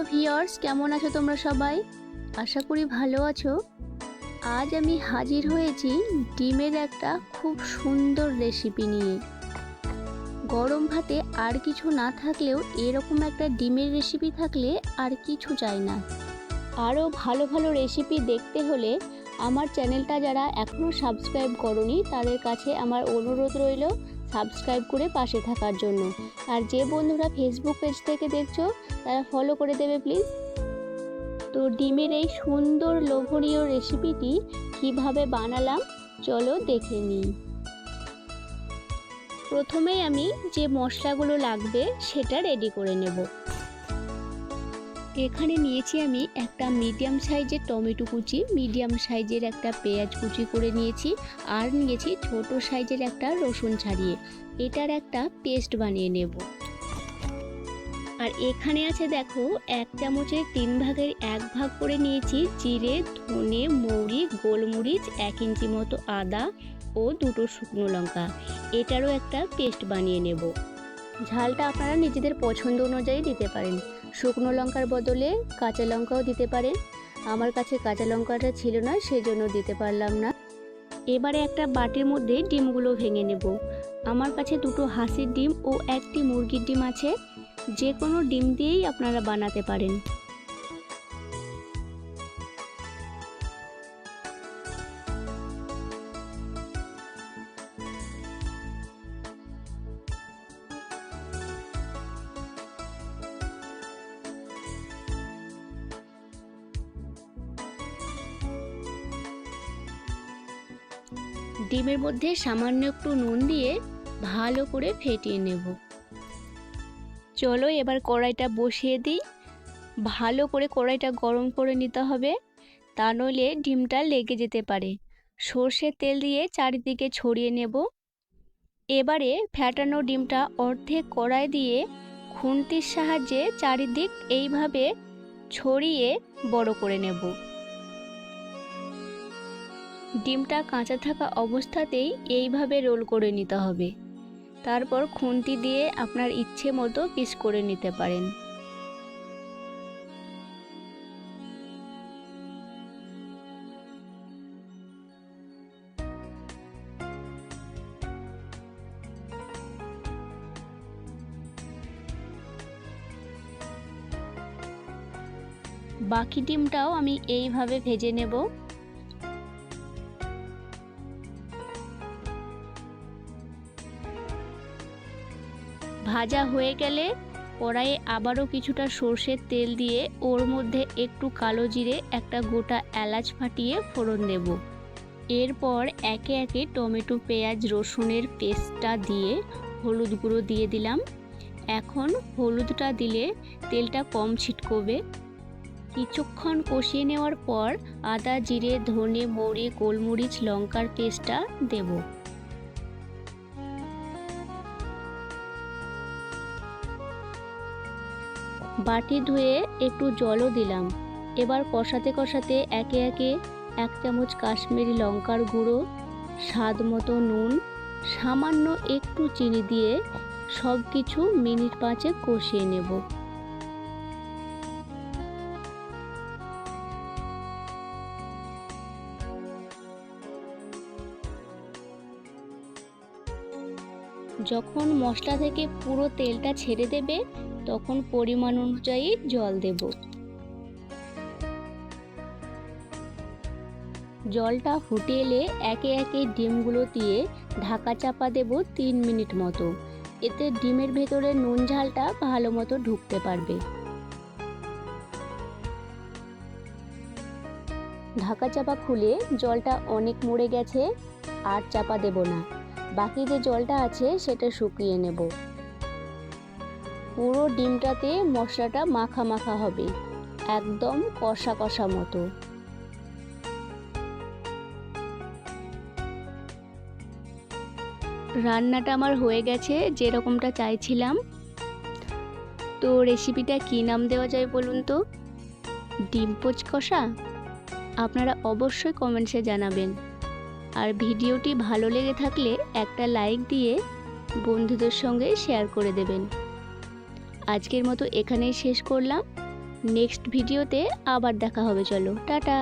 Hello viewers কেমন আছো তোমরা সবাই? আশা করি ভালো আছো। আজ আমি হাজির হয়েছি ডিমের একটা খুব সুন্দর রেসিপি নিয়ে। গরম ভাতে আর কিছু না থাকলেও এরকম একটা ডিমের রেসিপি থাকলে আর কিছু চাই না। আরও ভালো ভালো রেসিপি দেখতে হলে আমার চ্যানেলটা যারা এখনও সাবস্ক্রাইব করনি, তাদের কাছে আমার অনুরোধ রইল সাবস্ক্রাইব করে পাশে থাকার জন্য। আর যে বন্ধুরা ফেসবুক পেজ থেকে দেখছ, তারা ফলো করে দেবে প্লিজ তো ডিমের এই সুন্দর লোভনীয় রেসিপিটি কীভাবে বানালাম, চলো দেখে নিই। প্রথমেই আমি যে মশলাগুলো লাগবে, সেটা রেডি করে নেব। এখানে নিয়েছি আমি একটা মিডিয়াম সাইজের টমেটো কুচি। মিডিয়াম সাইজের একটা পেঁয়াজ কুচি করে নিয়েছি আর নিয়েছি ছোট সাইজের একটা রসুন ছাড়িয়ে। এটার একটা পেস্ট বানিয়ে নেব। আর এখানে আছে দেখো, এক চামচের তিন ভাগের এক ভাগ করে নিয়েছি জিরে, ধনে, মৌরি, গোলমরিচ, এক ইঞ্চি মতো আদা ও দুটো শুকনো লঙ্কা। এটারও একটা পেস্ট বানিয়ে নেব। ঝালটা আপনারা নিজেদের পছন্দ অনুযায়ী দিতে পারেন। শুকনো লঙ্কার বদলে কাঁচা লঙ্কাও দিতে পারেন। আমার কাছে কাঁচা লঙ্কাটা ছিল না, সেজন্য দিতে পারলাম না। এবারে একটা বাটির মধ্যে ডিমগুলো ভেঙে নেব। আমার কাছে দুটো হাসির ডিম ও একটি মুরগির ডিম আছে। যে কোনো ডিম দিয়েই আপনারা বানাতে পারেন। ডিমের মধ্যে সামান্য একটু নুন দিয়ে ভালো করে ফেটিয়ে নেব। চলো এবার কড়াইটা বসিয়ে দিই। ভালো করে কড়াইটা গরম করে নিতে হবে, তা নইলে ডিমটা লেগে যেতে পারে। সর্ষের তেল দিয়ে চারিদিকে ছড়িয়ে নেব। এবারে ফ্যাটানো ডিমটা অর্ধেক কড়াই দিয়ে খুন্তির সাহায্যে চারিদিক এইভাবে ছড়িয়ে বড় করে নেব। ডিমটা কাঁচা থাকা অবস্থাতেই এইভাবে রোল করে নিতে হবে। তারপর খুন্তি দিয়ে আপনার ইচ্ছে মতো পিস করে নিতে পারেন। বাকি ডিমটাও আমি এইভাবে ভেজে নেব। ভাজা হয়ে গেলে কড়াইয়ে আবারও কিছুটা সর্ষের তেল দিয়ে ওর মধ্যে একটু কালো জিরে, একটা গোটা এলাচ ফাটিয়ে ফোড়ন দেব। এরপর একে একে টমেটো, পেঁয়াজ, রসুনের পেস্টটা দিয়ে হলুদ গুঁড়ো দিয়ে দিলাম। এখন হলুদটা দিলে তেলটা কম ছিটকবে। কিছুক্ষণ কষিয়ে নেওয়ার পর আদা, জিরে, ধনে, মৌরি, গোলমরিচ, লঙ্কার পেস্টটা দেবো। বাটি ধুয়ে একটু জলও দিলাম। এবার কষাতে কষাতে একে একে এক চামচ কাশ্মীরি লঙ্কার গুঁড়ো, স্বাদ মতো নুন, সামান্য একটু চিনি দিয়ে সব কিছু মিনিট পাঁচে কষিয়ে নেব। যখন মশলা থেকে পুরো তেলটা ছেড়ে দেবে তখন পরিমাণ অনুযায়ী জল দেব। জলটা ফুটে এলে একে একে ডিমগুলো দিয়ে ঢাকা চাপা দেব তিন মিনিট মতো। এতে ডিমের ভেতরে নুন ঝালটা ভালো মতো ঢুকতে পারবে। ঢাকা চাপা খুলে জলটা অনেক মরে গেছে, আর চাপা দেব না। বাকি যে জলটা আছে সেটা শুকিয়ে নেব। পুরো ডিমটাতে মশলাটা মাখা মাখা হবে, একদম কষা কষা মতো। রান্নাটা আমার হয়ে গেছে যেরকমটা চাইছিলাম। তো রেসিপিটা কী নাম দেওয়া যায় বলুন তো? ডিম পোচ কষা? আপনারা অবশ্যই কমেন্টসে জানাবেন। আর ভিডিওটি ভালো লেগে থাকলে একটা লাইক দিয়ে বন্ধুদের সঙ্গে শেয়ার করে দেবেন। আজকের মতো এখানেই শেষ করলাম। নেক্সট ভিডিওতে আবার দেখা হবে চলো। টাটা।